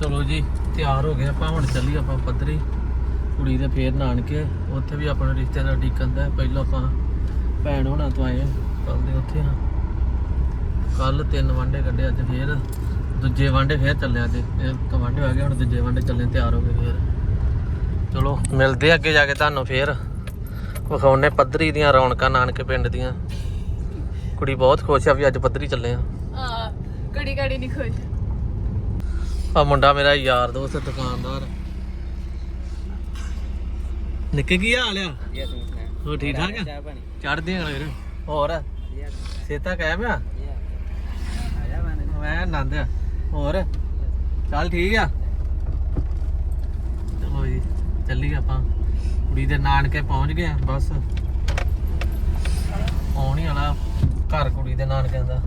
ਚਲੋ ਜੀ, ਤਿਆਰ ਹੋ ਗਏ ਆਪਾਂ, ਹੁਣ ਚੱਲੀ ਆਪਾਂ ਪੱਧਰੀ। ਕੁੜੀ ਦੇ ਫੇਰ ਨਾਨਕੇ, ਉੱਥੇ ਵੀ ਆਪਣਾ ਰਿਸ਼ਤੇਦਾਰ ਡੀਕਨ ਪਹਿਲਾਂ ਆਪਾਂ ਭੈਣ ਹੋਣਾ ਤੋਂ ਆਏ ਕੱਲ ਦੇ ਉੱਥੇ ਹਾਂ। ਕੱਲ ਤਿੰਨ ਵਾਂਡੇ ਕੱਢੇ ਅੱਜ ਫੇਰ, ਦੂਜੇ ਵਾਂਡੇ ਫੇਰ ਚੱਲੇ ਅੱਜ। ਇਹ ਤਾਂ ਵਾਂਡੇ ਆ ਗਏ, ਹੁਣ ਦੂਜੇ ਵਾਂਡੇ ਚੱਲੇ, ਤਿਆਰ ਹੋ ਗਏ ਫੇਰ। ਚਲੋ, ਮਿਲਦੇ ਅੱਗੇ ਜਾ ਕੇ ਤੁਹਾਨੂੰ ਫੇਰ। ਵਿਖਾਉਣੇ ਪੱਧਰੀ ਦੀਆਂ ਰੌਣਕਾਂ ਨਾਨਕੇ ਪਿੰਡ ਦੀਆਂ। ਕੁੜੀ ਬਹੁਤ ਖੁਸ਼ ਆ ਵੀ ਅੱਜ ਪੱਧਰੀ ਚੱਲੇ ਆ ਹਾਂ ਕੜੀ ਕੜੀ ਨਹੀਂ ਖੁਸ਼। ਆ ਮੁੰਡਾ ਮੇਰਾ ਯਾਰ ਦੋਸਤ ਦੁਕਾਨਦਾਰ। ਨਿੱਕੇ ਕੀ ਹਾਲ ਆ? ਹੋ ਠੀਕ ਠਾਕ ਆ? ਚਾਹ ਪਾਣੀ? ਚੜਦੇ ਆ ਫਿਰ। ਹੋਰ? ਸੇਤਾ ਕਹਿ ਪਿਆ ਮੈਂ ਆਨੰਦ ਆ। ਹੋਰ? ਚੱਲ ਠੀਕ ਆ। ਚਲੋ ਜੀ ਚੱਲੀ ਆਪਾਂ। ਕੁੜੀ ਦੇ ਨਾਨਕੇ ਪਹੁੰਚ ਗਏ ਆ ਬਸ। ਆਉਣ ਹੀ ਵਾਲਾ ਘਰ ਕੁੜੀ ਦੇ ਨਾਨਕਿਆਂ ਦਾ।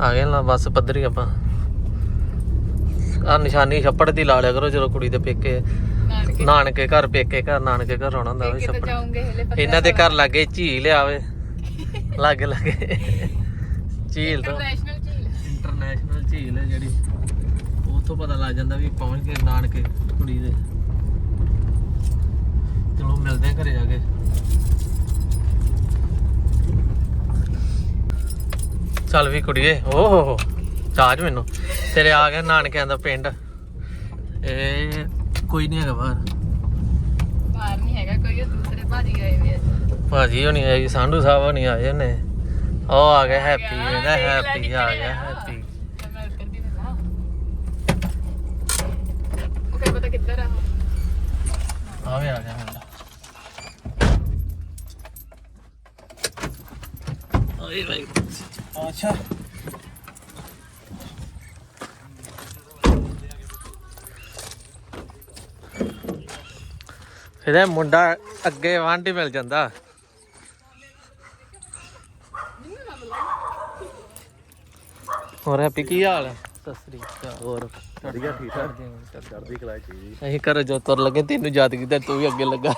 ਆ ਗਏ ਨਾ ਬਸ ਪੱਧਰੀ ਆਪਾਂ। ਆ ਨਿਸ਼ਾਨੀ ਛੱਪੜ ਦੀ ਲਾ ਲਿਆ ਕਰੋ ਜਦੋਂ ਕੁੜੀ ਦੇ ਪੇਕੇ ਨਾਨਕੇ। ਘਰ ਪੇਕੇ ਘਰ ਨਾਨਕੇ ਘਰ ਆਉਣਾ ਹੁੰਦਾ ਵੀ ਛੱਪੜ। ਇਹਨਾਂ ਦੇ ਘਰ ਲਾਗੇ ਝੀਲ ਆਵੇ ਲਾਗੇ ਲਾਗੇ। ਝੀਲ ਤੋਂ ਇੰਟਰਨੈਸ਼ਨਲ ਝੀਲ। ਇੰਟਰਨੈਸ਼ਨਲ ਝੀਲ ਹੈ ਜਿਹੜੀ। ਉੱਥੋਂ ਪਤਾ ਲੱਗ ਜਾਂਦਾ ਵੀ ਪਹੁੰਚ ਗਏ ਨਾਨਕੇ ਕੁੜੀ ਦੇ। ਚਲੋ ਮਿਲਦੇ ਆ ਘਰੇ ਜਾ ਕੇ। ਚੱਲ ਵੀ ਕੁੜੀਏ ਓ ਹੋ ਹੋ ਚਾਜ ਮੈਨੂੰ। ਤੇਰੇ ਆ ਗਿਆ ਨਾਨਕਿਆਂ ਦਾ ਪਿੰਡ। ਇਹ ਕੋਈ ਨਹੀਂ ਹੈਗਾ ਬਾਹਰ। ਬਾਹਰ ਨਹੀਂ ਹੈਗਾ ਕੋਈ ਦੂਸਰੇ ਭਾਜੀ ਆਏ ਵੇ ਅੱਜ ਭਾਜੀ ਹੋਣੀ ਆਈ ਸੰਧੂ ਸਾਹਿਬ ਹੋਣੀ ਆਏ ਨੇ। ਉਹ ਆ ਗਿਆ ਹੈਪੀ ਇਹਦਾ ਹੈਪੀ ਆ ਗਿਆ। ਹੈਪੀ। ਪਤਾ ਕਿੱਧਰ ਆ ਉਹ? ਆ ਵੀ ਆ ਗਿਆ ਮੁੰਡਾ। ਓਏ ਭਾਈ ਅੱਛਾ। ਇਹਦਾ ਮੁੰਡਾ ਅੱਗੇ ਵਾਂਢੀ ਮਿਲ ਜਾਂਦਾ। ਹੋਰ ਹੈਪੀ ਕੀ ਹਾਲ? ਹੈ ਸਤਿ ਸ੍ਰੀ ਅਕਾਲ। ਹੋਰ ਵਧੀਆ ਠੀਕ ਠਾਕ। ਚੜਦੀ ਕਲਾ ਚੀਜ਼ ਅਸੀਂ ਘਰ ਜੋ ਤੁਰ ਲੱਗੇ ਤੈਨੂੰ ਯਾਦ ਕੀਤਾ ਤੂੰ ਵੀ ਅੱਗੇ ਲੱਗਾ।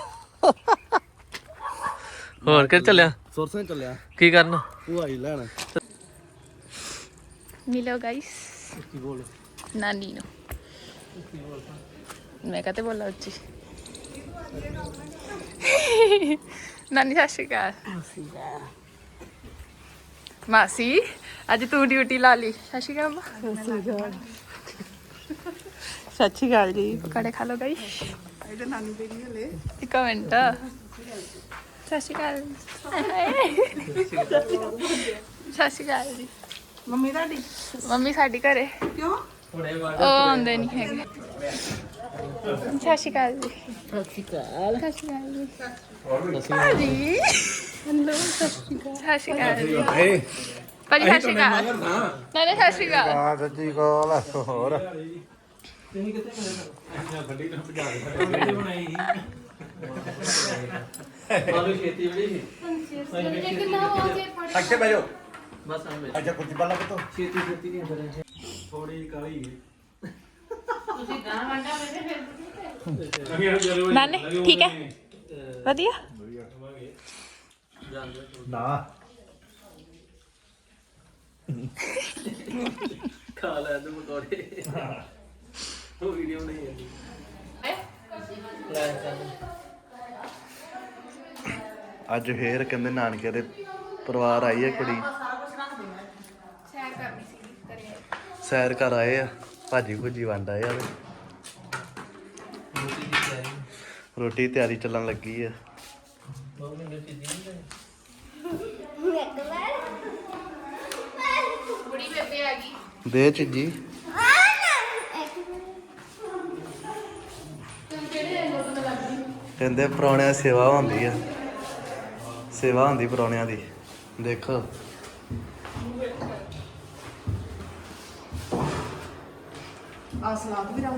ਹੋਰ ਕਿ ਚੱਲਿਆ? ਸੁਰਸਾਂ ਚੱਲਿਆ। ਕੀ ਕਰਨ? ਤੂੰ ਆਈ ਲੈਣ। ਮਿਲੋ ਗਾਇਸ ਕੀ ਬੋਲ ਨਾਨੀ ਨੂੰ ਮੈਂ ਕਹਤੇ ਬੋਲਾ ਉੱਚੀ ਨਾਨੀ ਸਤਿ ਸ਼੍ਰੀ ਅਕਾਲ ਮਾਸੀ ਅੱਜ ਤੂੰ ਡਿਊਟੀ ਲਾ ਲਈ ਸਤਿ ਸ਼੍ਰੀ ਅਕਾਲ ਅੰਮਾ। ਸਤਿ ਸ਼੍ਰੀ ਅਕਾਲ ਜੀ ਪਕੌੜੇ ਖਾ ਲਓ ਗਾਈ ਇਹਦੇ ਨਾਨੀ ਦੇ ਨਹੀਂ ਹਲੇ ਇੱਕ ਮਿੰਟ ਸਤਿ ਸ਼੍ਰੀ ਅਕਾਲ ਸਤਿ ਸ਼੍ਰੀ ਅਕਾਲ ਜੀ ਮੰਮੀ ਤੁਹਾਡੀ? ਮੰਮੀ ਸਾਡੀ ਘਰੇ। ਕਿਉਂ? ਉਹ ਆਉਂਦੇ ਨਹੀਂ ਹੈਗੇ। ਸਤਿ ਸ਼੍ਰੀ ਅਕਾਲ ਜੀ। ਸਤਿ ਸ਼੍ਰੀ ਅਕਾਲ ਸਤਿ ਸ਼੍ਰੀ ਅਕਾਲ ਜੀ। ਜੀ ਹੈਲੋ ਸਤਿ ਸ਼੍ਰੀ ਅਕਾਲ। ਸਤਿ ਸ਼੍ਰੀ ਅਕਾਲ ਜੀ। ਭਾਜੀ ਸਤਿ ਸ਼੍ਰੀ ਅਕਾਲ। ਨਹੀਂ ਨਹੀਂ ਸਤਿ ਸ਼੍ਰੀ ਅਕਾਲ। ਆ ਸੱਚੀ ਕੋਲ ਹੋਰ। ਆਲੂ ਛੇਤੀ ਬੜੀ ਸੀ। ਅੱਛੇ ਬੈਜੋ ਬਸ ਆ ਅੱਛਾ ਕੁਝ ਬੱਲਾ ਕਿਤੋਂ ਛੇਤੀ ਛੇਤੀ ਨਹੀਂ ਕਰੇ ਥੋੜੀ ਕਾਲੀ ਨਾਨੇ ਠੀਕ ਹੈ। ਵਧੀਆ। ਨਾ। ਖਾ ਲੈ ਤੇ ਪਕੌੜੇ। ਉਹ ਵੀਡੀਓ ਨਹੀਂ ਆਉਂਦੀ ਲੈ ਚੱਲ। ਅੱਜ ਫੇਰ ਕਹਿੰਦੇ ਨਾਨਕੇ ਦੇ ਪਰਿਵਾਰ ਆਈ ਹੈ ਕੁੜੀ ਸ਼ੇਅਰ ਕਰਨੀ ਸੀ ਕਰੇ ਸੈਰ ਕਰ ਆਏ ਆ, ਭਾਜੀ ਭੁਜੀ ਵੰਡ ਆਏ ਆ ਤੇ ਰੋਟੀ ਦੀ ਤਿਆਰੀ ਰੋਟੀ ਦੀ ਤਿਆਰੀ ਚੱਲਣ ਲੱਗੀ ਆ। ਦੋ ਮਹੀਨੇ ਦੀ ਬੁੜੀ ਬੇਬੇ ਆ ਗਈ ਦੇ ਚੀਜੀ। ਕਹਿੰਦੇ ਪਰੌਣਿਆਂ ਦੀ ਸੇਵਾ ਹੁੰਦੀ ਆ। ਸੇਵਾ ਹੁੰਦੀ ਪਰੌਣਿਆਂ ਦੀ। ਦੇਖੋ। ਆ ਸਲਾਦ ਵੀ ਰੱਖ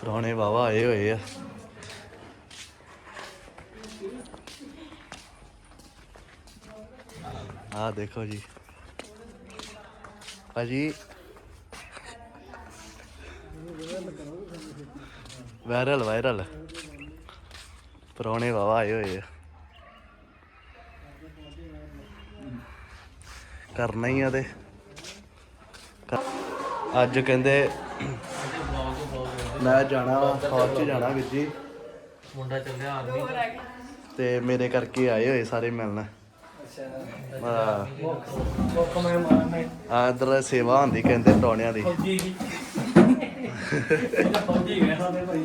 ਪਰੌਣੇ ਵਾਵਾ ਆਏ ਹੋਏ ਆ। ਆ ਦੇਖੋ ਜੀ। ਭਾਜੀ। Viral viral. ਪਰੌਣੇ ਵਾਵਾ ਆਏ ਹੋਏ ਆ। ਕਰਨਾ ਹੀ ਆ ਤੇ। ਅੱਜ ਕਹਿੰਦੇ ਮੈਂ ਜਾਣਾ ਫੌਜ 'ਚ ਜਾਣਾ ਵੀਰ ਜੀ। ਮੁੰਡਾ ਚੱਲਿਆ ਆਰਮੀ ਤੇ ਮੇਰੇ ਕਰਕੇ ਆਏ ਹੋਏ ਸਾਰੇ ਮਿਲਣ। ਆ ਇਧਰ ਸੇਵਾ ਹੁੰਦੀ ਕਹਿੰਦੇ ਟੋਣਿਆਂ ਦੀ। ਫੌਜੀ ਜੀ ਫੌਜੀ ਗਏ ਸਾਡੇ ਭਾਈ।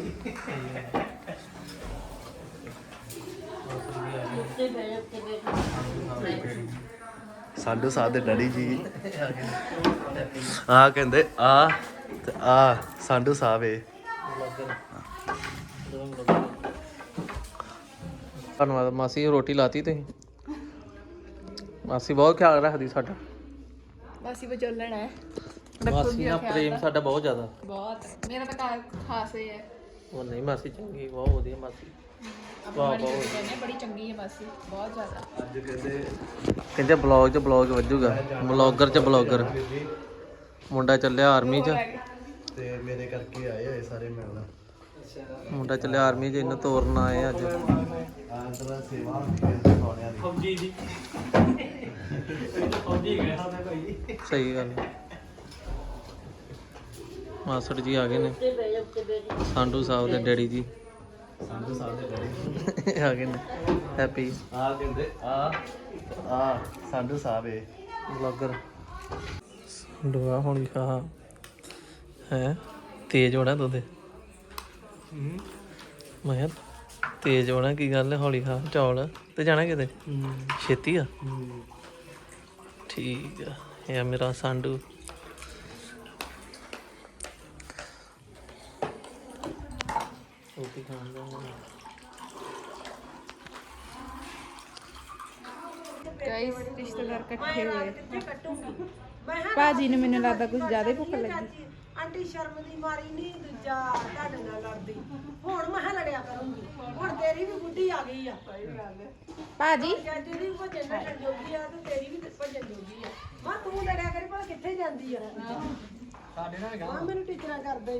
ਸਾਡੂ ਸਾਹਿਬ ਦੇ ਡੈਡੀ ਜੀ। ਆ ਕਹਿੰਦੇ ਆ ਤੇ ਆ ਸਾਡੂ ਸਾਹਿਬ ਏ। ਧੰਨਵਾਦ ਮਾਸੀ ਰੋਟੀ ਲਾਤੀ ਤੁਸੀਂ? ਮਾਸੀ ਬਹੁਤ ਖਿਆਲ ਰੱਖਦੀ ਸਾਡਾ। ਮਾਸੀ ਵਿਚੋਲਣ ਹੈ ਮਾਸੀ ਨਾਲ ਪ੍ਰੇਮ ਸਾਡਾ ਬਹੁਤ ਜ਼ਿਆਦਾ। ਬਹੁਤ। ਮੇਰਾ ਤਾਂ ਖਾਸ ਹੀ ਹੈ। ਉਹ ਨਹੀਂ ਮਾਸੀ ਚੰਗੀ ਬਹੁਤ ਵਧੀਆ ਮਾਸੀ। ਵਾਹ ਬਹੁਤ ਕਹਿੰਦੇ ਬੜੀ ਚੰਗੀ ਹੈ ਮਾਸੀ ਬਹੁਤ ਜ਼ਿਆਦਾ। ਅੱਜ ਕਹਿੰਦੇ ਕਹਿੰਦੇ ਬਲੌਗ 'ਚ ਬਲੌਗ ਵੱਜੂਗਾ ਬਲੌਗਰ 'ਚ ਬਲੌਗਰ ਮੁੰਡਾ ਚੱਲਿਆ ਆਰਮੀ 'ਚ। ਤੇ ਮੇਰੇ ਕਰਕੇ ਆਏ ਹੋਏ ਸਾਰੇ ਮਿਲਣ ਮੁੰਡਾ ਚੱਲਿਆ ਆਰਮੀ 'ਚ ਇਹਨੂੰ ਤੋਰਨ ਆਏ ਅੱਜ। ਆ ਇਧਰ ਸੇਵਾ ਹੁੰਦੀ ਕਹਿੰਦੇ ਟੋਣਿਆਂ ਦੀ। ਫੌਜੀ ਦੀ। ਫੌਜੀ ਗਏ ਸਾਡੇ ਭਾਈ। ਸਹੀ ਗੱਲ ਹੈ। ਮਾਸੜ ਜੀ ਆ ਗਏ ਨੇ। ਸੰਧੂ ਸਾਹਿਬ ਦੇ ਡੈਡੀ ਜੀ। ਸਾਡੂ ਸਾਹਿਬ ਦੇ ਡੈਡੀ ਆ ਹੈਪੀ ਕਹਿੰਦੇ ਆ ਆ ਸਾਡੂ ਸਾਹਿਬ ਏ ਬਲੌਗਰ ਦੁਆ ਹੁਣ ਖਾ ਹੈ? ਤੇਜ਼ ਹੋਣਾ ਮੈਂ ਕਿਹਾ ਤੇਜ਼ ਹੋਣਾ ਕੀ ਗੱਲ ਹੈ ਹੌਲੀ ਖਾ। ਚੌਲ। ਤੇ ਜਾਣਾ ਕਿਤੇ? ਛੇਤੀ ਆ? ਠੀਕ ਆ। ਇਹ ਆ ਮੇਰਾ ਸੰਡੂ ਰੋਟੀ ਖਾਣ ਦਾ ਗਾਇਸ ਰਿਸ਼ਤੇਦਾਰ ਇਕੱਠੇ ਹੋਏ। ਭਾਜੀ ਨੂੰ ਮੈਨੂੰ ਲੱਗਦਾ ਕੁਝ ਜ਼ਿਆਦਾ ਹੀ ਭੁੱਖ ਲੱਗੀ। ਆਂਟੀ ਸ਼ਰਮ ਦੀ ਮਾਰੀ ਨਹੀਂ ਦੂਜਾ ਤੁਹਾਡੇ ਨਾਲ ਲੜਦੀ। ਹੁਣ ਮੈਂ ਲੜਿਆ ਕਰੂੰਗੀ। ਹੁਣ ਤੇਰੀ ਵੀ ਬੁੱਢੀ ਆ ਗਈ ਆ। ਭਾਜੀ? ਜੱਜ ਦੀ ਵੀ ਭਜਨ ਨੱਠਣ ਜੋਗੀ ਆ ਤੇ ਤੇਰੀ ਵੀ ਭਜਨ ਜੋਗੀ ਆ। ਮੈਂ ਤੂੰ ਲੜਿਆ ਕਰੀ ਭਲਾ ਕਿੱਥੇ ਜਾਂਦੀ ਆ? ਸਾਡੇ ਨਾਲ ਗਾ ਮੈਨੂੰ ਟੀਚਰਾਂ ਕਰਦੇ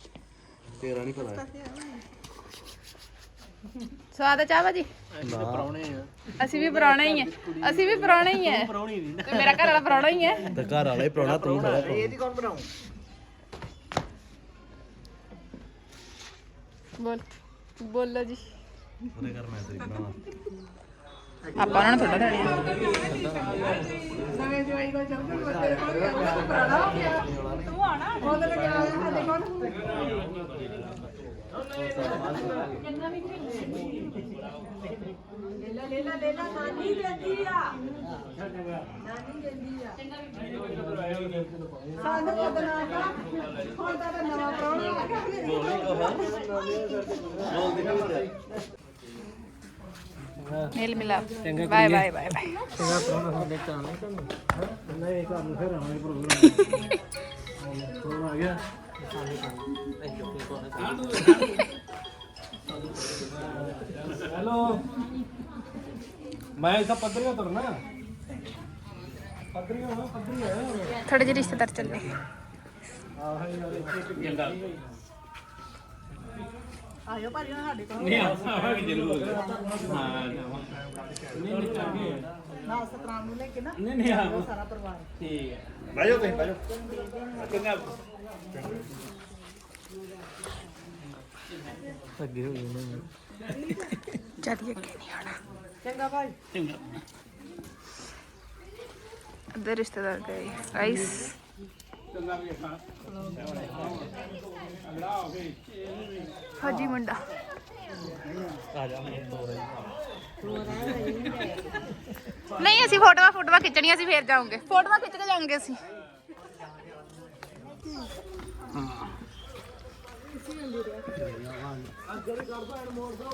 ਤੇਰਾ ਨਹੀਂ ਪਤਾ। ਸਵਾਦ ਹੈ ਚਾਹ ਭਾਜੀ? ਪਰੌਣੇ ਆ। ਅਸੀਂ ਵੀ ਪੁਰਾਣੇ ਹੀ ਆ। ਅਸੀਂ ਵੀ ਪੁਰਾਣੇ ਹੀ ਆ। ਪਰੌਣੀ ਨਹੀਂ। ਤੇ ਮੇਰਾ ਘਰ ਵਾਲਾ ਪੁਰਾਣਾ ਹੀ ਹੈ ਤੇ ਘਰ ਵਾਲਾ ਹੀ ਪ੍ਰਾਹੁਣਾ ਤੂੰ ਥੋੜਾ ਬੋਲ। ਬੋਲੋ ਜੀ। ਉਹਦੇ ਘਰ ਮੈਂ ਤੇਰੀ ਬਣਾਵਾਂ। ਆਪਾਂ ਉਹਨਾਂ ਨੂੰ ਥੋੜਾ ਦੇਣੇ। ਸਾਨੂੰ ਬਦਨਾਮ ਕਰ ਹੁਣ ਤਾਂ ਨਵਾਂ ਪ੍ਰਾਹੁਣਾ ਆ ਗਿਆ ਮੇਲ ਮਿਲਾ ਬਾਏ ਬਾਏ ਬਾਏ ਬਾਏ। ਚੰਗਾ ਪਰੌਣਾ ਸਾਡੇ ਚਾਹ ਨਹੀਂ। ਤੁਹਾਨੂੰ ਨਹੀਂ ਘਰ ਨੂੰ ਫਿਰ ਆਵਾਂਗੇ ਪ੍ਰੋਗਰਾਮ। ਫੋਨ ਆ ਗਿਆ। ਹੈਲੋ। ਮੈਂ ਇਸਾ ਪੱਧਰੀਆਂ ਤੁਰਨਾ। ਪੱਧਰੀਆਂ ਹੋਣਾ ਪੱਧਰੀਆਂ ਥੋੜੇ ਜਿਹੇ ਰਿਸ਼ਤੇਦਾਰ ਚੱਲੇ ਆਹ ਯਾਰ ਇੱਕ ਜੰਗਾ ਆਇਓ ਭਾਜੀ ਹੁਣ ਸਾਡੇ ਕੋਲ। ਨਹੀਂ ਆਵਾਂਗੇ ਜ਼ਰੂਰ। ਹਾਂ ਨਹੀਂ ਨਹੀਂ ਚਾਹੀਏ ਨਾਲ ਸਤਰਾਮ ਨੂੰ ਲੈ ਕੇ ਨਾ ਨਹੀਂ ਨਹੀਂ ਆਵਾਂ ਸਾਰਾ ਪਰਿਵਾਰ ਠੀਕ ਹੈ ਬਾਜੋ ਤੁਸੀਂ ਬਾਜੋ। ਚੰਗਾ। ਅੱਗੇ ਹੋ ਗਏ ਨੇ। ਜਦ ਅੱਗੇ ਨਹੀਂ ਆਣਾ ਚੰਗਾ ਭਾਈ। ਚੰਗਾ। ਅੱਧੇ ਰਿਸ਼ਤੇਦਾਰ ਗਏ। ਦੋ ਰਹੀ ਨਹੀਂ ਅਸੀਂ ਫੋਟੋਆਂ ਫੋਟੋਆਂ ਖਿੱਚਣੀਆਂ ਸੀ ਫੇਰ ਜਾਵਾਂਗੇ ਫੋਟੋਆਂ ਖਿੱਚ ਕੇ ਜਾਵਾਂਗੇ ਅਸੀਂ।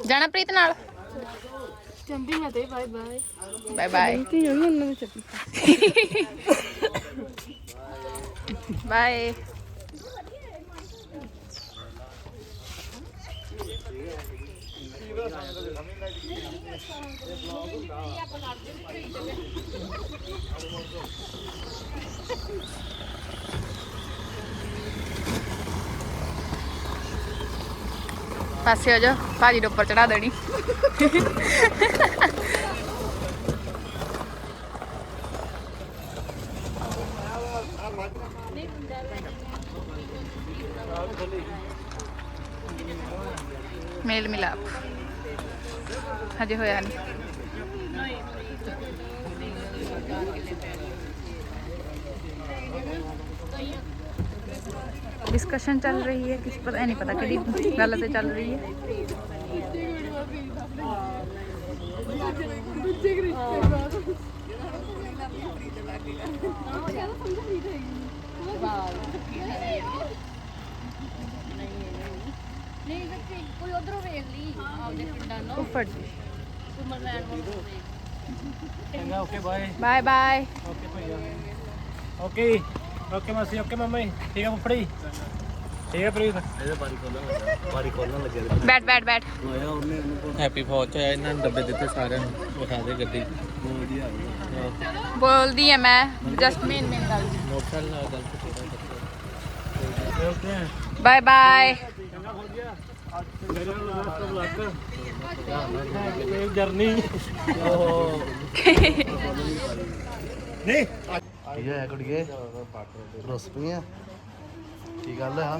ਜਾਣਾ ਪ੍ਰੀਤ ਨਾਲ। ਚੰਬੀ ਮੈਂ ਤੇ ਬਾਏ ਬਾਏ। Bye bye. ਤੇ ਉਹਨਾਂ ਦੇ ਚੱਪੀ ਬਾਏ। ਪਾਸੇ ਹੋ ਜਾ ਭਾਜੀ ਦੇ ਉੱਪਰ ਚੜਾ ਦੇਣੀ। ਮੇਲ ਮਿਲਾਪ। ਹਜੇ ਹੋਇਆ ਨਹੀਂ। ਡਿਸਕਸ਼ਨ ਚੱਲ ਰਹੀ ਹੈ ਕਿਸ ਪਤਾ ਨਹੀਂ ਪਤਾ ਕਿਹੜੀ ਗੱਲ ਤੇ ਚੱਲ ਰਹੀ ਹੈ। ਦੂਜੇ ਰਿਸ਼ਤੇ ਬਾਅਦ ਨਹੀਂ ਕੋਈ ਉਧਰੋਂ ਵੇਖ ਲਈ ਆਪਦੇ ਪਿੰਡਾਂ ਨੂੰ। ਫੜ ਜੀ। Bye bye okay okay okay okay ਮਾਮਾ। ਜੀ ਠੀਕ ਆ ਫੁੱਫੜੀ? ਠੀਕ ਆ ਪ੍ਰੀਤ? ਇਹਦੇ ਬਾਰੀ ਖੋਲਣ ਬਾਰੀ ਖੋਲਣ ਲੱਗਿਆ ਬੈਠ ਬੈਠ ਬੈਠ। ਆਇਆ ਉਹਨੇ ਹੈਪੀ ਫੌਜ ਆਇਆ ਇਹਨਾਂ ਨੇ ਡੱਬੇ ਦਿੱਤੇ ਸਾਰਿਆਂ ਨੂੰ। ਵਿਖਾ ਦੇ ਗੱਡੀ। ਬੋਲਦੀ ਆ ਬੋਲਦੀ ਆ ਮੈਂ ਜਸਟ ਮੇਨ ਮੇਨ ਗੱਲ ਲੋਕਲ ਨਾਲ ਗੱਲ ਬਾਏ ਬਾਏ ਇਹ ਜਰਨੀ ਉਹ ਨਹੀਂ ਕੀ ਹੋਇਆ ਕੁੜੀਏ ਰੁੱਸ ਪਈਆਂ ਕੀ ਗੱਲ ਆ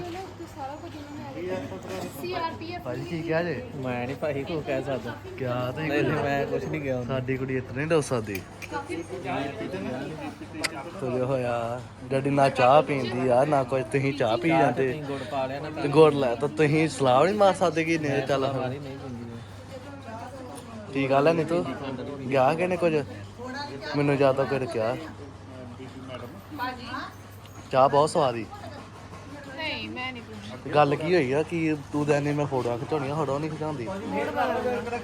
ਸੀਆਰਪੀਐਫ ਕੀ ਕਿਹਾ ਜੇ ਮੈਂ ਨਹੀਂ ਭਾਈ ਕੋ ਕਹਿ ਸਕਦਾ ਕਿਆ ਤੇ ਮੈਂ ਕੁਝ ਨਹੀਂ ਗਿਆ ਸਾਡੀ ਕੁੜੀ ਇਤਨੀ ਨਹੀਂ ਡੋਸ ਸਕਦੀ ਤੁਰੇ ਹੋਇਆ ਡੈਡੀ ਨਾ ਚਾਹ ਪੀਂਦੀ ਆ ਨਾ ਕੁਝ ਤੁਸੀਂ ਚਾਹ ਪੀ ਜਾਂਦੇ ਗੁੜ ਪਾ ਲਿਆ ਨਾ ਤੇ ਲੈ ਤਾਂ ਤੁਸੀਂ ਸਲਾਹ ਨਹੀਂ ਮਾਰ ਸਕਦੇ ਕਿ ਨਹੀਂ ਚੱਲ ਹੁਣ। ਕੀ ਗੱਲ ਹੈ ਨੀਤੂ? ਗਿਆ ਕਿਨੇ ਕੁਝ? ਮੈਨੂੰ ਜਾਂ ਤਾਂ ਕੁਝ ਕਿਹਾ। ਚਾਹ ਬਹੁਤ ਸਵਾਦੀ ਮੈਂ ਗੱਲ ਕੀ ਹੋਈ ਆ? ਕਿ ਤੂੰ ਦੇਨੇ ਮੈਂ ਫੋਟੋਆਂ ਖਿਚਾਉਣੀਆਂ ਫੋਟੋ ਨਹੀਂ ਖਿਚਾਉਂਦੀ।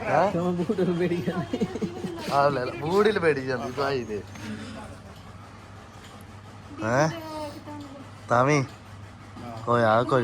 ਹਾਂ? ਕਿਉਂ ਬੂਟ ਲਬੇੜੀ ਜਾਂਦੀ ਆ ਲੈ ਲੈ ਬੂਟ ਲਬੇੜੀ ਜਾਂਦੀ ਭਾਈ ਦੇ। ਹੈ? ਤਾਂ ਵੀ। ਕੋਈ ਆ ਕੁਝ?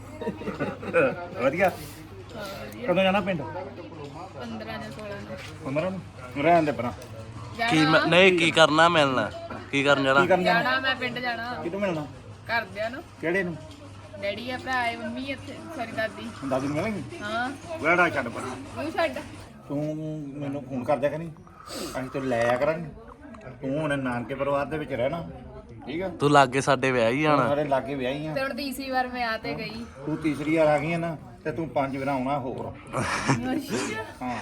ਵਧੀਆ। ਕਦੋਂ ਜਾਣਾ ਪਿੰਡ? 15 ਨੂੰ। ਉਮਰਾਂ ਨੂੰ? ਰਹਿਣ ਦੇ ਪਰਾਂ। ਕੀ ਨਹੀਂ ਕੀ ਕਰਨਾ ਮਿਲਣਾ? ਕੀ ਕਰਨ ਕੀ ਕਰਨ ਜਾਣਾ? ਮੈਂ ਪਿੰਡ ਜਾਣਾ। ਕਿਦੋਂ ਮਿਲਣਾ? ਘਰਦਿਆਂ ਨੂੰ। ਕਿਹੜੇ ਨੂੰ? ਡੈਡੀ ਆ ਭਰਾ ਹੈ ਮੰਮੀ ਇੱਥੇ ਸੌਰੀ ਦਾਦੀ। ਦਾਦੀ ਨੂੰ ਮਿਲਾਂਗੇ ਹਾਂ। ਵੜਾ ਛੱਡ ਪਰਾਂ। ਉਹ ਛੱਡ। ਤੂੰ ਮੈਨੂੰ ਫੋਨ ਕਰ ਦਿਆ ਕਰੀ। ਅਸੀਂ ਤੈਨੂੰ ਲੈ ਆ ਕਰਾਂਗੇ। ਤੂੰ ਹੁਣ ਨਾਨਕੇ ਪਰਿਵਾਰ ਦੇ ਵਿੱਚ ਰਹਿਣਾ। ਠੀਕ ਆ? ਤੂੰ ਲਾਗੇ ਸਾਡੇ ਵਿਆਹ ਹੀ ਜਾਣਾ ਸਾਰੇ ਲਾਗੇ ਵਿਆਹੀ ਆ। ਤੇ ਹੁਣ ਤੀਸਰੀ ਵਾਰ ਮੈਂ ਆ ਤੇ ਗਈ। ਤੂੰ ਤੀਸਰੀ ਵਾਰ ਆ ਗਈ ਆ ਨਾ ਤੇ ਤੂੰ ਪੰਜ ਵਾਰ ਆਉਣਾ ਹੋਰ। ਹਾਂ।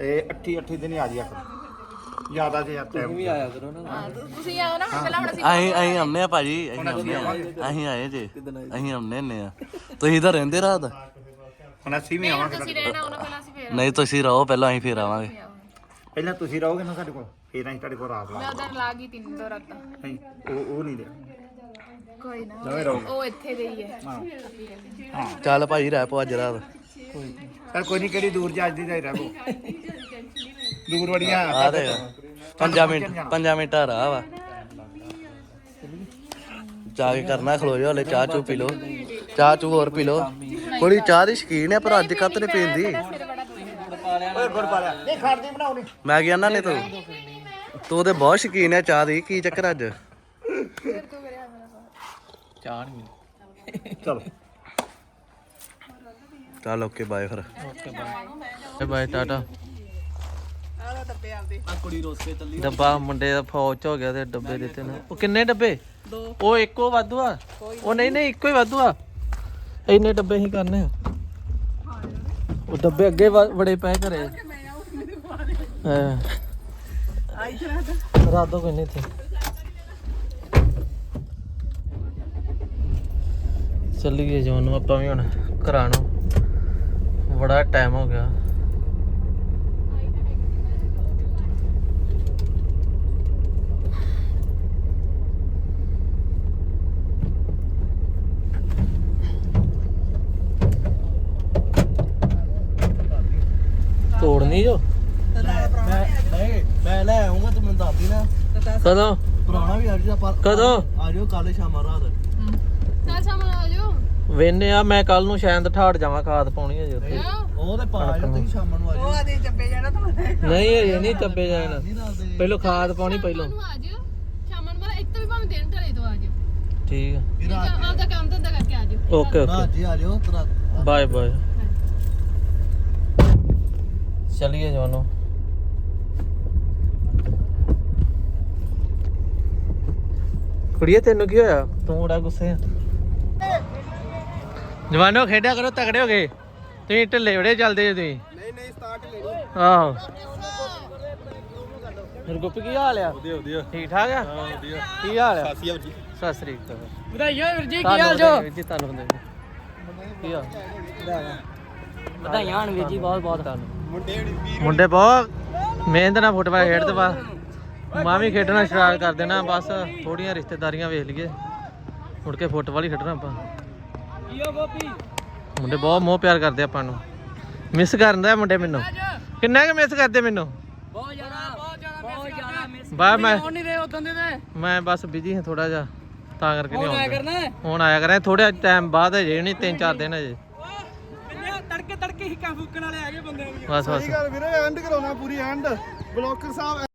ਇਹ 28 28 ਦਿਨ ਆ ਜਿਆ ਕਰ ਜ਼ਿਆਦਾ ਜੇ ਤੁਸੀਂ ਵੀ ਆਇਆ ਕਰੋ ਨਾ। ਹਾਂ ਤੁ- ਤੁਸੀਂ ਆਓ ਨਾ ਹੁਣ ਪਹਿਲਾਂ ਹੁਣ ਅਸੀਂ ਅਸੀਂ ਅਸੀਂ ਆਉਂਦੇ ਆ ਭਾਜੀ ਅਸੀਂ ਆਉਂਦੇ ਆ। ਅਸੀਂ ਆਏ ਜੇ। ਅਸੀਂ ਆਉਂਦੇ ਨੇ ਆ। ਤੁਸੀਂ ਤਾਂ ਰਹਿੰਦੇ ਰਾਤ। ਹੁਣ ਅਸੀਂ ਵੀ ਆਵਾਂਗੇ ਤੁਸੀਂ ਰਹਿਣਾ ਉਹਨਾਂ ਪਹਿਲਾਂ ਅਸੀਂ ਫੇਰ ਨਹੀਂ ਤੁਸੀਂ ਰਹੋ ਪਹਿਲਾਂ ਅਸੀਂ ਫੇਰ ਆਵਾਂਗੇ। ਪਹਿਲਾਂ ਤੁਸੀਂ ਰਹੋਗੇ ਨਾ ਸਾਡੇ ਕੋਲ ਫੇਰ ਅਸੀਂ ਤੁਹਾਡੇ ਕੋਲ ਰਾਤ ਲਾ ਮੈਂ ਉਧਰ ਲਾ ਗਈ ਤਿੰਨ ਦੋ ਰਾਤਾਂ। ਨਹੀਂ ਉਹ ਉਹ ਨਹੀਂ ਦੇ। ਕੋਈ ਨਾ ਦੋਵੇਂ ਉਹ ਇੱਥੇ ਦੇ ਹੀ ਹੈ। ਚੱਲ ਭਾਜੀ ਰਹਿ ਪੋ ਅੱਜ ਰਾਤ। ਚਲ ਕੋਈ ਨਹੀਂ ਕਿਹੜੀ ਦੂਰ ਜਾ ਅੱਜ ਦੀ ਜਾਈ ਰਹੋ ਦੂਰ ਵੜੀਆਂ ਆ ਤੇ 5 ਮਿੰਟ 5 ਮਿੰਟ ਆ ਰਹਾ ਵਾ। ਜਾ ਕੇ ਕਰਨਾ ਖਲੋ ਜਾ ਹਲੇ ਚਾਹ ਚੂ ਪੀ ਲੋ ਚਾਹ ਚੂ ਹੋਰ ਪੀ ਲੋ ਕੁੜੀ ਚਾਹ ਦੀ ਸ਼ਕੀਨ ਹੈ ਪਰ ਅੱਜ ਕੱਤ ਨਹੀਂ ਪੀਂਦੀ। ਓਏ ਗੁੜ ਪਾ ਲਿਆ। ਨਹੀਂ ਬਣਾਉਣੀ। ਮੈਂ ਗਿਆ ਨਾ ਨੇ ਤੂੰ ਤੂੰ ਤੇ ਬਹੁਤ ਸ਼ਕੀਨ ਹੈ ਚਾਹ ਦੀ ਕੀ ਚੱਕਰ ਅੱਜ? ਚਾਹ ਨਹੀਂ ਮਿਲੀ। ਚਲੋ। ਚੱਲ ਓਕੇ ਬਾਏ ਫਿਰ। ਓਕੇ ਬਾਏ ਬਾਏ ਟਾਟਾ ਆਹ ਡੱਬੇ ਆਉਂਦੇ ਆ ਕੁੜੀ ਰੋਸ ਕੇ ਚੱਲੀ ਡੱਬਾ ਮੁੰਡੇ ਦਾ ਫੌਜ ਚ ਹੋ ਗਿਆ ਤੇ ਡੱਬੇ ਦਿੱਤੇ ਨੇ। ਉਹ ਕਿੰਨੇ ਡੱਬੇ? ਦੋ। ਉਹ ਇੱਕੋ ਵਾਧੂ ਆ? ਉਹ ਨਹੀਂ ਨਹੀਂ ਇੱਕੋ ਹੀ ਵਾਧੂ ਆ। ਇੰਨੇ ਡੱਬੇ ਹੀ ਕਰਨੇ ਆ। ਉਹ ਡੱਬੇ ਅੱਗੇ ਬੜੇ ਪਏ ਘਰੇ। ਆਈ ਚਲਾ ਰਾਤ ਦੋ ਕੋਈ ਨਹੀਂ ਇੱਥੇ? ਚੱਲੀਏ ਜੋਨ ਨੂੰ ਆਪਾਂ ਵੀ ਹੁਣ ਘਰਾਂ ਨੂੰ। ਬੜਾ ਟਾਈਮ ਹੋ ਗਿਆ। ਤੋੜਨੀ ਜੋ? ਮੈਂ ਨਹੀਂ ਮੈਂ ਲੈ ਆਉਂਗਾ ਤੂੰ ਮੈਨੂੰ ਦੱਸਦੀ ਨਾ ਕਦੋਂ? ਪੁਰਾਣਾ ਵੀ ਆ ਜਾ ਪਰ ਕਦੋਂ? ਆ ਜਾਓ ਕੱਲ ਸ਼ਾਮਾਂ ਰਾਤ। ਚੱਲ ਸ਼ਾਮ ਨੂੰ ਆ ਜਾਓ ਵੇਨੇ ਆ ਮੈਂ ਕੱਲ ਨੂੰ ਸ਼ਾਇਦ ਠਾੜ ਜਾਵਾਂ ਖਾਦ ਪਾਉਣੀ ਹੈ ਜੀ ਉੱਥੇ। ਉਹ ਤੇ ਪਾ ਜਾ ਤੁਸੀਂ ਸ਼ਾਮਾਂ ਨੂੰ ਆ ਜਾਓ ਉਹ ਆਦੀ ਚੱਪੇ ਜਾਣਾ ਤੂੰ ਨਹੀਂ ਅਜੇ ਨਹੀਂ ਚੱਬੇ ਜਾਣਾ। ਪਹਿਲਾਂ ਖਾਦ ਪਾਉਣੀ ਪਹਿਲਾਂ। ਆ ਜਾਓ ਸ਼ਾਮ ਨੂੰ ਇੱਕ ਤੋਂ ਵੀ ਭਾਵੇਂ ਦਿਨ ਢਲੇ ਤੋਂ ਆ ਜਾਓ ਠੀਕ ਆ। ਆਪਦਾ ਕੰਮ ਧੰਦਾ ਕਰਕੇ ਆ ਜਾਓ ਓਕੇ ਓਕੇ। ਜੀ ਆ ਜਾਓ ਤਰਾ ਬਾਏ ਬਾਏ। ਚਲਿਏ ਜਵਾਨੋ। ਕੁੜੀਏ ਤੈਨੂੰ ਕੀ ਹੋਇਆ? ਤੂੰ ਬੜਾ ਗੁੱਸੇ ਆ। ਜਵਾਨੋ ਖੇਡਿਆ ਕਰੋ ਤਗੜੇ ਹੋ ਗਏ ਤੁਸੀਂ ਢਿੱਲੇ ਬੜੇ ਚੱਲਦੇ ਜੇ ਤੁਸੀਂ। ਨਹੀਂ ਨਹੀਂ ਸਟਾਰਟ ਲੈਣੀ। ਆਹੋ। ਫਿਰ ਗੁੱਪ ਕੀ ਹਾਲ ਆ? ਵਧੀਆ ਵਧੀਆ। ਠੀਕ ਠਾਕ ਆ? ਹਾਂ ਵਧੀਆ। ਕੀ ਹਾਲ ਆ? ਸਤਿ ਸ੍ਰੀ ਅਕਾਲ। ਵਧਾਈਆਂ ਵੀਰ ਜੀ ਕੀ ਹਾਲ ਜੋ ਜੀ ਤੁਹਾਨੂੰ ਹੁੰਦੇ ਕੀ ਹਾਲ? ਵਧਾਈਆਂ ਹੋਣ ਵੀਰ ਜੀ ਬਹੁਤ ਬਹੁਤ। ਮੁੰਡੇ ਬਹੁਤ ਮਿਹਨਤ ਨਾਲ ਫੁੱਟਬਾਲ ਖੇਡਦੇ ਬਾ ਮੈਂ ਵੀ ਖੇਡਣਾ ਸਟਾਰਟ ਕਰ ਦੇਣਾ ਬਸ ਥੋੜੀਆਂ ਰਿਸ਼ਤੇਦਾਰੀਆਂ ਵੇਖ ਲਈਏ। ਮੁੜ ਕੇ ਫੁੱਟਬਾਲ ਹੀ ਖੇਡਣਾ ਆਪਾਂ। ਮੁੰਡੇ ਬਹੁਤ ਮੋਹ ਪਿਆਰ ਕਰਦੇ ਆਪਾਂ ਨੂੰ। ਮਿਸ ਕਰਦਾ ਮੁੰਡੇ ਮੈਨੂੰ। ਕਿੰਨਾ ਕੁ ਮਿਸ ਕਰਦੇ ਮੈਨੂੰ? ਬਹੁਤ ਜ਼ਿਆਦਾ ਬਹੁਤ ਜ਼ਿਆਦਾ ਬਹੁਤ ਜ਼ਿਆਦਾ ਮਿਸ ਬਾ ਮੈਂ ਨਹੀਂ ਰਹੇ ਉਦੋਂ ਦੇ ਮੈਂ ਬਸ ਬਿਜ਼ੀ ਹਾਂ ਥੋੜਾ ਜਿਹਾ ਤਾਂ ਕਰਕੇ ਨਹੀਂ ਆਉਂਦਾ। ਕਰਨਾ? ਹੁਣ ਆਇਆ ਕਰਾਂ ਥੋੜਾ ਟਾਈਮ ਬਾਅਦ ਹਜੇ ਨਹੀਂ ਤਿੰਨ ਚਾਰ ਦਿਨ ਹਜੇ। ਤੜਕੇ ਤੜਕੇ ਹਿੱਕਾਂ ਫੂਕਣ ਵਾਲੇ ਆ ਗਏ ਬੰਦੇ ਵੀਰੇ ਐਂਡ ਕਰਾਉਣਾ ਪੂਰੀ ਐਂਡ ਬਲੌਕਰ ਸਾਹਿਬ